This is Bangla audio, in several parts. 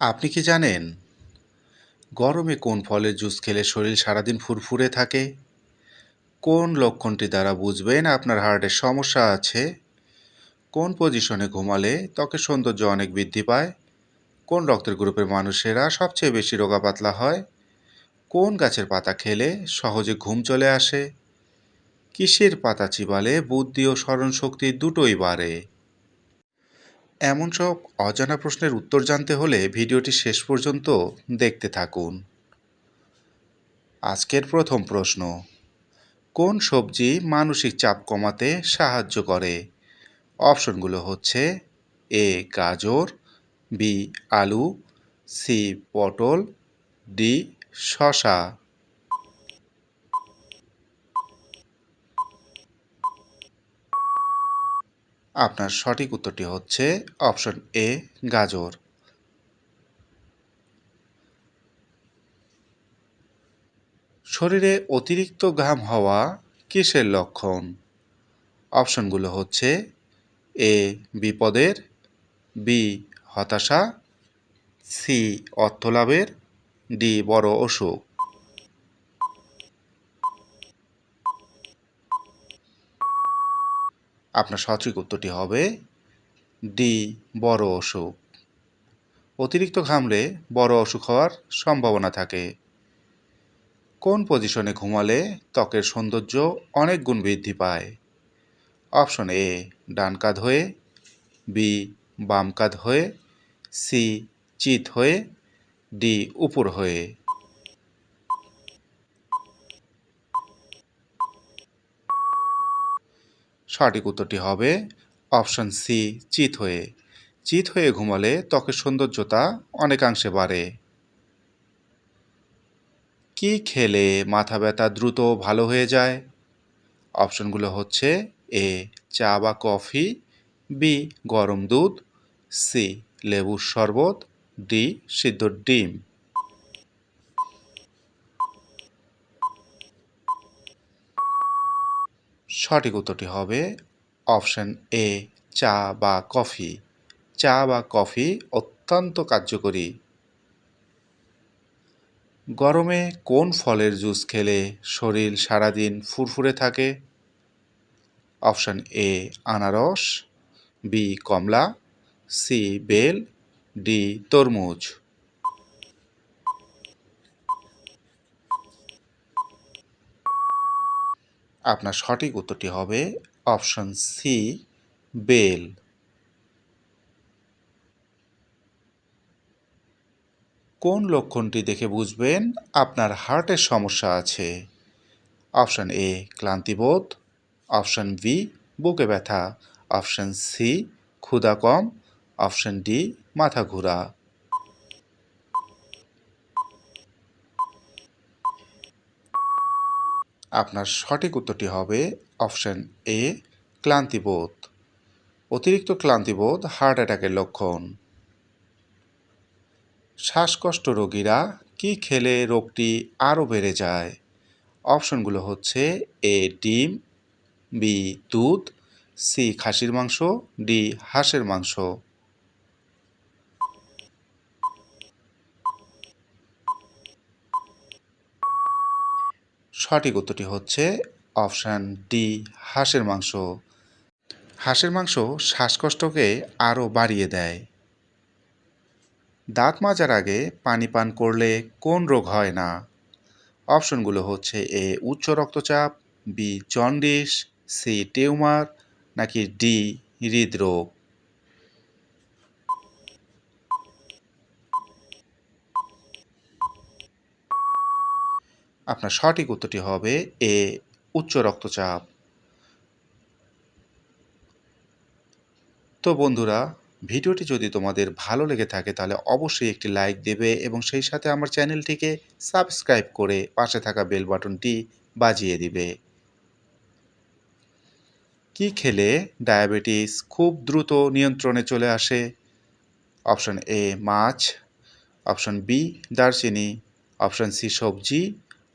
আপনি কি জানেন, গরমে কোন ফলের জুস খেলে শরীর সারাদিন ফুরফুরে থাকে? কোন লক্ষণটি দ্বারা বুঝবেন আপনার হার্টের সমস্যা আছে? কোন পজিশনে ঘুমালে ত্বকের সৌন্দর্য অনেক বৃদ্ধি পায়? কোন রক্তের গ্রুপের মানুষেরা সবচেয়ে বেশি রোগা পাতলা হয়? কোন গাছের পাতা খেলে সহজে ঘুম চলে আসে? কিসের পাতা চিবালে বুদ্ধি ও স্মরণশক্তি দুটোই বাড়ে? এমন সব অজানা প্রশ্নের উত্তর জানতে হলে ভিডিওটি শেষ পর্যন্ত দেখতে থাকুন। আজকের প্রথম প্রশ্ন, কোন সবজি মানসিক চাপ কমাতে সাহায্য করে? অপশনগুলো হচ্ছে, এ, গাজর, বি, আলু, সি, পটল, ডি শশা আপনার সঠিক উত্তরটি হচ্ছে অপশন এ, গাজর। শরীরে অতিরিক্ত ঘাম হওয়া কিসের লক্ষণ? অপশনগুলো হচ্ছে এ, বিপদের, বি, হতাশা, সি, অর্থলাভের, ডি, বড় অসুখ। আপনার সঠিক উত্তরটি হবে ডি, বড় অসুখ। অতিরিক্ত ঘামলে বড় অসুখ হওয়ার সম্ভাবনা থাকে। কোন পজিশনে ঘুমালে ত্বকের সৌন্দর্য অনেক গুণ বৃদ্ধি পায়? অপশন এ, ডান কাঁধ হয়ে, বি, বাম কাঁধ হয়ে, সি, চিত হয়ে, ডি, উপর হয়ে। সঠিক উত্তরটি হবে অপশন সি, চিত হয়ে। চিত হয়ে ঘুমালে ত্বকের সৌন্দর্যতা অনেকাংশে বাড়ে। কি খেলে মাথা ব্যথা দ্রুত ভালো হয়ে যায়? অপশনগুলো হচ্ছে এ, চা বা কফি, বি, গরম দুধ, সি, লেবুর শরবত, ডি, সিদ্ধ ডিম। সঠিক উত্তরটি হবে অপশন এ, চা বা কফি। চা বা কফি অত্যন্ত কার্যকরী। গরমে কোন ফলের জুস খেলে শরীর সারাদিন ফুরফুরে থাকে? অপশন এ, আনারস, বি, কমলা, সি, বেল, ডি, তরমুজ। আপনার সঠিক উত্তরটি হবে অপশন সি, বেল। কোন লক্ষণটি দেখে বুঝবেন আপনার হার্টের সমস্যা আছে? অপশন এ, ক্লান্তিবোধ। অপশন বি, বুকে ব্যথা। অপশন সি, ক্ষুধা কম। অপশন ডি, মাথা ঘোরা। আপনার সঠিক উত্তরটি হবে অপশন এ, ক্লান্তিবোধ। অতিরিক্ত ক্লান্তিবোধ হার্ট অ্যাটাকের লক্ষণ। শ্বাসকষ্ট রোগীরা কি খেলে রোগটি আরও বেড়ে যায়? অপশনগুলো হচ্ছে এ, ডিম, বি, দুধ, সি, খাসির মাংস, ডি, হাঁসের মাংস। সঠিক উত্তরটি হচ্ছে অপশান ডি হাঁসের মাংস। হাঁসের মাংস শ্বাসকষ্টকে আরও বাড়িয়ে দেয়। দাঁত মাজার আগে পানি পান করলে কোন রোগ হয় না? অপশনগুলো হচ্ছে এ, উচ্চ রক্তচাপ, বি, জন্ডিস, সি, টিউমার, নাকি ডি, হৃদরোগ। আপনার সঠিক উত্তরটি হবে এ, উচ্চ রক্তচাপ। তো বন্ধুরা, ভিডিওটি যদি তোমাদের ভালো লেগে থাকে তাহলে অবশ্যই একটি লাইক দেবে এবং সেই সাথে আমার চ্যানেলটিকে সাবস্ক্রাইব করে পাশে থাকা বেল বাটনটি বাজিয়ে দিবে। কি খেলে ডায়াবেটিস খুব দ্রুত নিয়ন্ত্রণে চলে আসে? অপশন এ, মাছ। অপশন বি, দারচিনি। অপশন সি, সবজি।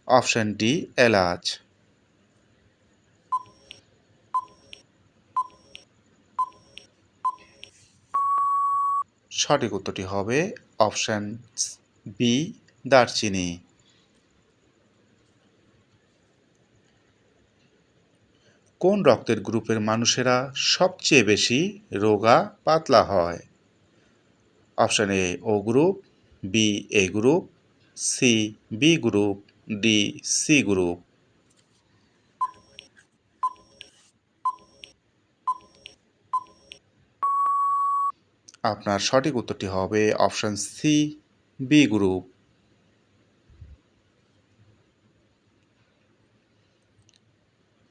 অপশন ডি, এলাচ। সঠিক উত্তরটি হবে অপশান বি, দারচিনি। কোন রক্তের গ্রুপের মানুষেরা সবচেয়ে বেশি রোগা, পাতলা হয়? Option A, O group, B, A group, C, B group. D C group আপনার সঠিক উত্তরটি হবে অপশান সি, বি গ্রুপ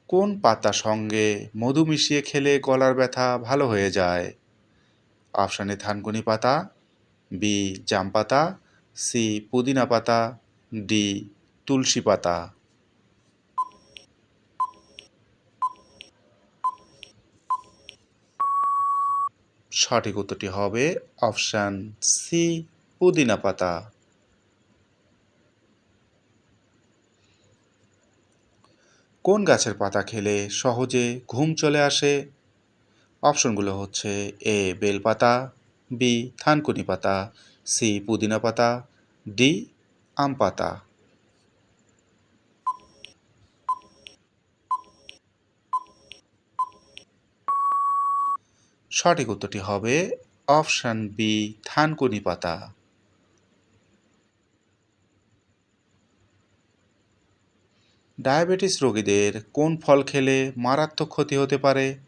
কোন পাতা সঙ্গে মধু মিশিয়ে খেলে গলার ব্যথা ভালো হয়ে যায়? অপশান এ থানকুনি পাতা, বি জাম পাতা, সি পুদিনা পাতা, ডি তুলসী পাতা। সঠিক উত্তরটি হবে অপশান সি, পুদিনা পাতা। কোন গাছের পাতা খেলে সহজে ঘুম চলে আসে? অপশনগুলো হচ্ছে এ, বেলপাতা, বি, থানকুনি পাতা, সি, পুদিনা পাতা, ডি, আম পাতা। সঠিক উত্তরটি হবে অপশান বি থানকুনি পাতা। ডায়াবেটিস রোগীদের কোন ফল খেলে মারাত্মক ক্ষতি হতে পারে?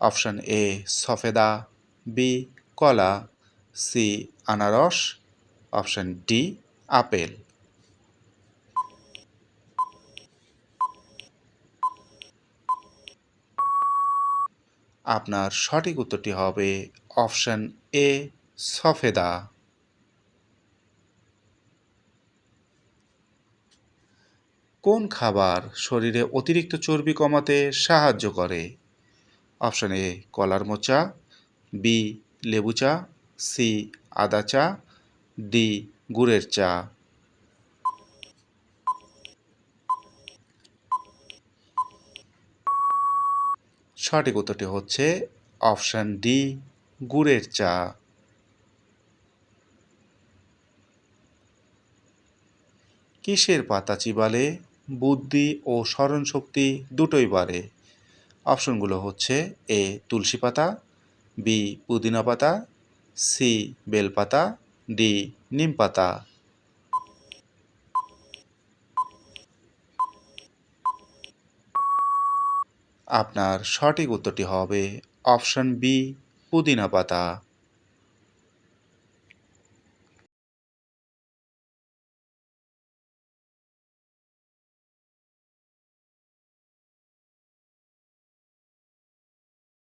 অপশান এ সফেদা বি কলা সি আনারস। Option D apple. আপনার সঠিক উত্তরটি হবে অপশান এ, সফেদা। কোন খাবার শরীরে অতিরিক্ত চর্বি কমাতে সাহায্য করে? অপশান এ, কলার মোচা, বি, লেবু চা, সি, আদা চা, ডি, গুড়ের চা। সঠিক উত্তরটি হচ্ছে অপশান ডি, গুড়ের চা। কিসের পাতা চিবালে বুদ্ধি ও স্মরণশক্তি দুটোই বাড়ে? অপশনগুলো হচ্ছে এ, তুলসী পাতা, বি, পুদিনা পাতা, সি বেলপাতা ডি, নিম পাতা। আপনার সঠিক উত্তরটি হবে অপশন বি পুদিনা পাতা।